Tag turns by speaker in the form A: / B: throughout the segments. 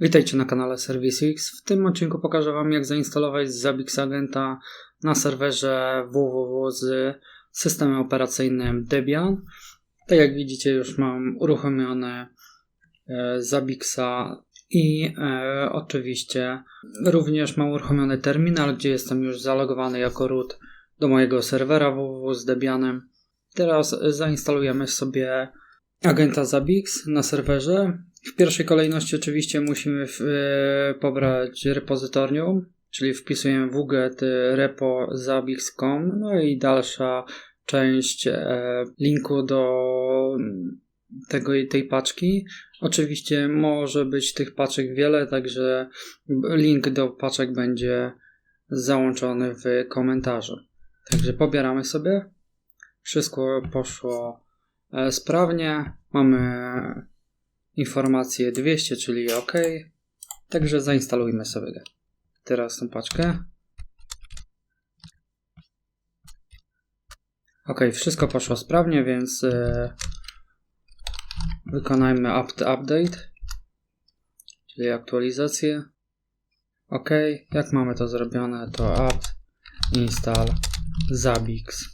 A: Witajcie na kanale ServiceX. W tym odcinku pokażę Wam jak zainstalować Zabbix Agenta na serwerze www z systemem operacyjnym Debian. Tak jak widzicie już mam uruchomione e, Zabixa i e, oczywiście również mam uruchomiony terminal, gdzie jestem już zalogowany jako root do mojego serwera www z Debianem. Teraz zainstalujemy sobie agenta Zabix na serwerze. W pierwszej kolejności oczywiście musimy w, e, pobrać repozytorium, czyli wpisujemy wget repo zabix.com, no i dalsza część e, linku do tego tej paczki. Oczywiście może być tych paczek wiele, także link do paczek będzie załączony w komentarzu. Także pobieramy sobie. Wszystko poszło e, sprawnie. Mamy informację 200, czyli OK. Także zainstalujmy sobie teraz tą paczkę. Ok, wszystko poszło sprawnie, więc yy, wykonajmy apt update, czyli aktualizację. Ok, jak mamy to zrobione, to apt install zabix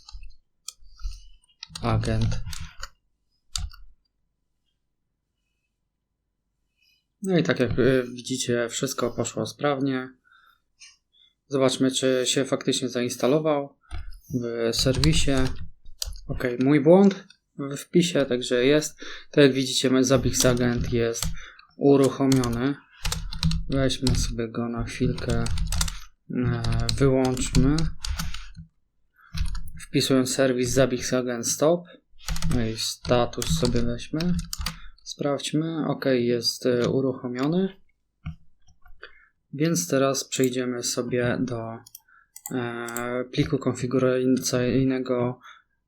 A: agent No i tak jak y, widzicie, wszystko poszło sprawnie. Zobaczmy, czy się faktycznie zainstalował w serwisie. Ok, mój błąd w wpisie, także jest. Tak jak widzicie, Zabix Agent jest uruchomiony. Weźmy sobie go na chwilkę, e, wyłączmy. Wpisując serwis Zabix Agent Stop. No i status sobie weźmy. Sprawdźmy. OK, jest e, uruchomiony. Więc teraz przejdziemy sobie do e, pliku konfiguracyjnego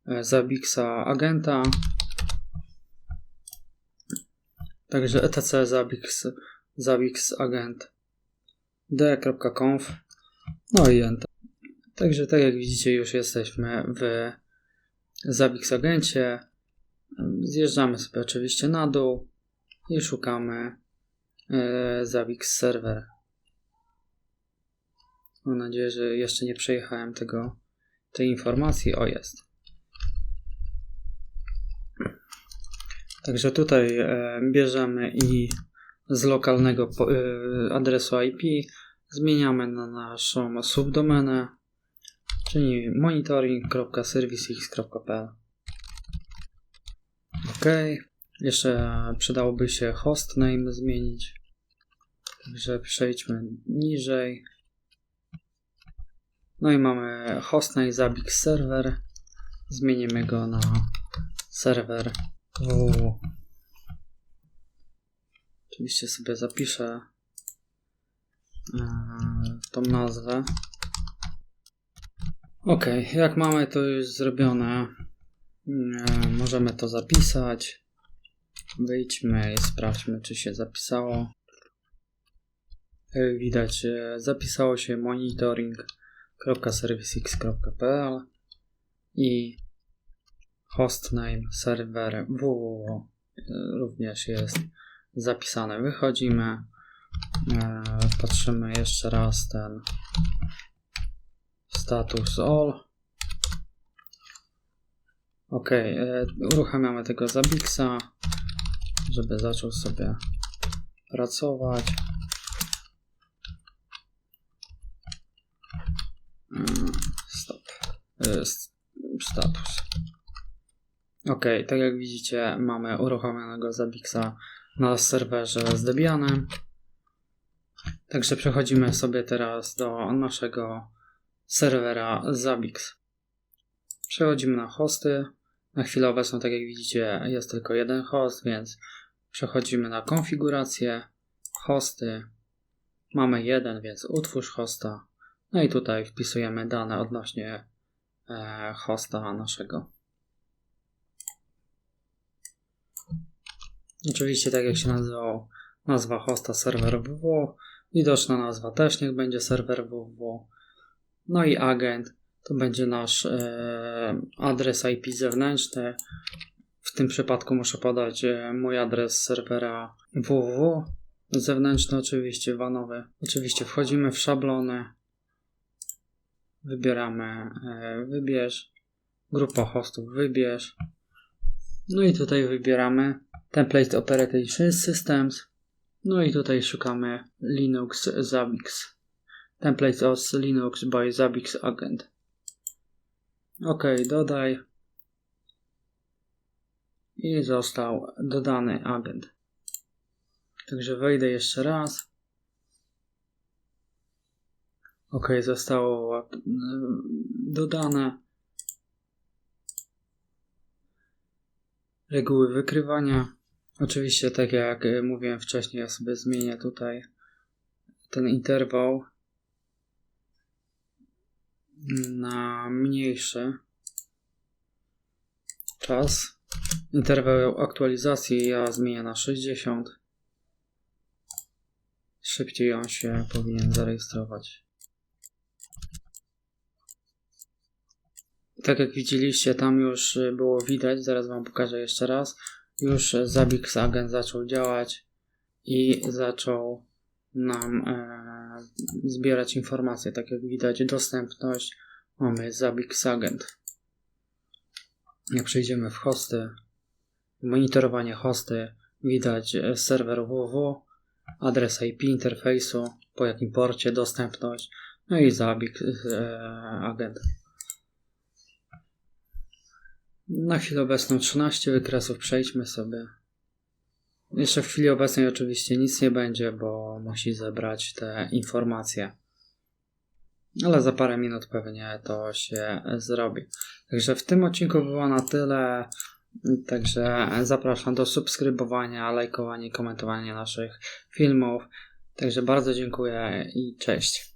A: e, Zabixa agenta. Także etc Zabix, Zabix agent d.conf no i enter. Także tak jak widzicie już jesteśmy w Zabix agencie. Zjeżdżamy sobie oczywiście na dół i szukamy e, Zavix Server. Mam nadzieję, że jeszcze nie przejechałem tego, tej informacji. O, jest. Także tutaj e, bierzemy i z lokalnego e, adresu IP zmieniamy na naszą subdomenę, czyli monitoring.servicex.pl. Jeszcze przydałoby się hostname zmienić. Także przejdźmy niżej. No i mamy hostname Zabix server. Zmienimy go na serwer www. Oczywiście sobie zapiszę e, tą nazwę. Ok, jak mamy to już zrobione, Możemy to zapisać. Wyjdźmy i sprawdźmy, czy się zapisało. Jak widać, zapisało się monitoring.servicex.pl i hostname serwer www również jest zapisane. Wychodzimy, e, patrzymy jeszcze raz ten status all Ok, e, uruchamiamy tego Zabixa, żeby zaczął sobie pracować. Mm, stop. E, status. Ok, tak jak widzicie, mamy uruchomionego Zabixa na serwerze z Debianem. Także przechodzimy sobie teraz do naszego serwera Zabix. Przechodzimy na hosty. Na chwilę obecną, tak jak widzicie, jest tylko jeden host, więc przechodzimy na konfigurację, hosty. Mamy jeden, więc utwórz hosta. No i tutaj wpisujemy dane odnośnie e, hosta naszego. Oczywiście, tak jak się nazywał, nazwa hosta serwer www, widoczna nazwa też niech będzie serwer www. No i agent to będzie nasz e, adres IP zewnętrzny. W tym przypadku muszę podać e, mój adres serwera www. Zewnętrzny oczywiście, wanowy. Oczywiście wchodzimy w szablony. Wybieramy e, wybierz. Grupa hostów wybierz. No i tutaj wybieramy Template Operating Systems. No i tutaj szukamy Linux Zabbix. Template OS Linux by Zabbix Agent. OK, dodaj. I został dodany agent. Także wejdę jeszcze raz. OK, zostało dodane. Reguły wykrywania. Oczywiście, tak jak mówiłem wcześniej, ja sobie zmienię tutaj ten interwał na mniejszy czas. Interwał aktualizacji ja zmienię na 60. Szybciej on się powinien zarejestrować. Tak jak widzieliście, tam już było widać, zaraz Wam pokażę jeszcze raz. Już Zabix Agent zaczął działać i zaczął nam e, zbierać informacje. Tak jak widać, dostępność mamy Zabix Agent. Jak przejdziemy w hosty, monitorowanie hosty, widać serwer www, adres IP interfejsu, po jakim porcie, dostępność, no i Zabix e, Agent. Na chwilę obecną 13 wykresów, przejdźmy sobie. Jeszcze w chwili obecnej oczywiście nic nie będzie, bo musi zebrać te informacje. Ale za parę minut pewnie to się zrobi. Także w tym odcinku było na tyle. Także zapraszam do subskrybowania, lajkowania i komentowania naszych filmów. Także bardzo dziękuję i cześć.